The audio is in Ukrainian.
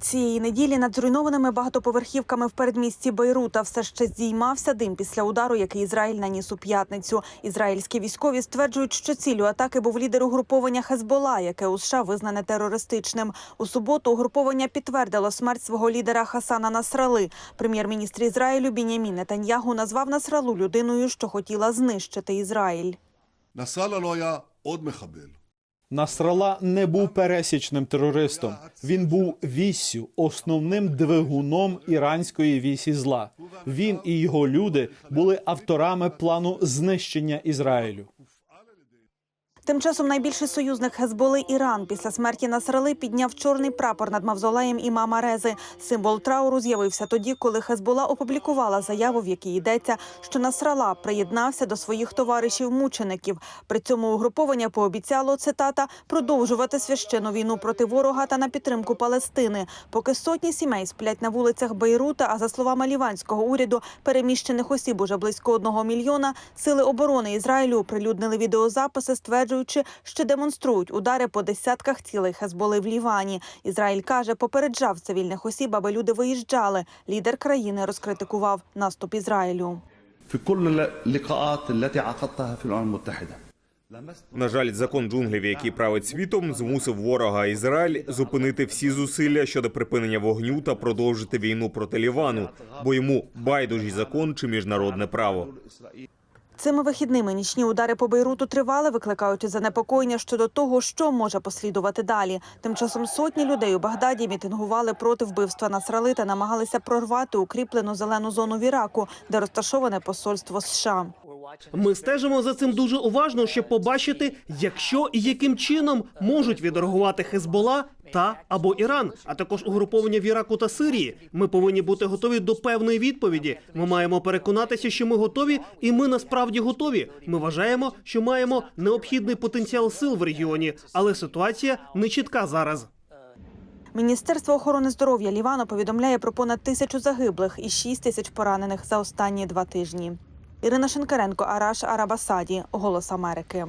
Цієї неділі над зруйнованими багатоповерхівками в передмісті Бейрута все ще здіймався дим після удару, який Ізраїль наніс у п'ятницю. Ізраїльські військові стверджують, що цілю атаки був лідер угруповання Хезбола, яке у США визнане терористичним. У суботу угруповання підтвердило смерть свого лідера Хасана Насрали. Прем'єр-міністр Ізраїлю Бінямін Нетаньягу назвав Насралу людиною, що хотіла знищити Ізраїль. Насала Насрала одмехабель. Насрала не був пересічним терористом. Він був віссю, основним двигуном іранської вісі зла. Він і його люди були авторами плану знищення Ізраїлю. Тим часом найбільший союзник Хезболи Іран після смерті Насрали підняв чорний прапор над мавзолеєм імама Рези. Символ трауру з'явився тоді, коли Хезбола опублікувала заяву, в якій йдеться, що Насрала приєднався до своїх товаришів-мучеників. При цьому угруповання пообіцяло цитата продовжувати священну війну проти ворога та на підтримку Палестини. Поки сотні сімей сплять на вулицях Бейрута. А за словами ліванського уряду, переміщених осіб уже близько одного мільйона. Сили оборони Ізраїлю оприлюднили відеозаписи, підкреслюючи, що демонструють удари по десятках цілей Хезболи в Лівані. Ізраїль каже, попереджав цивільних осіб, аби люди виїжджали. Лідер країни розкритикував наступ Ізраїлю. На жаль, закон джунглів, який править світом, змусив ворога Ізраїль зупинити всі зусилля щодо припинення вогню та продовжити війну проти Лівану, бо йому байдужий закон чи міжнародне право. Цими вихідними нічні удари по Бейруту тривали, викликаючи занепокоєння щодо того, що може послідувати далі. Тим часом сотні людей у Багдаді мітингували проти вбивства Насрали та намагалися прорвати укріплену зелену зону в Іраку, де розташоване посольство США. Ми стежимо за цим дуже уважно, щоб побачити, якщо і яким чином можуть відреагувати Хезбола та або Іран, а також угруповання в Іраку та Сирії. Ми повинні бути готові до певної відповіді. Ми маємо переконатися, що ми готові, і ми насправді готові. Ми вважаємо, що маємо необхідний потенціал сил в регіоні, але ситуація не чітка зараз. Міністерство охорони здоров'я Лівану повідомляє про понад тисячу загиблих і 6 тисяч поранених за останні два тижні. Ірина Шинкаренко, Араш Арабасаді, Голос Америки.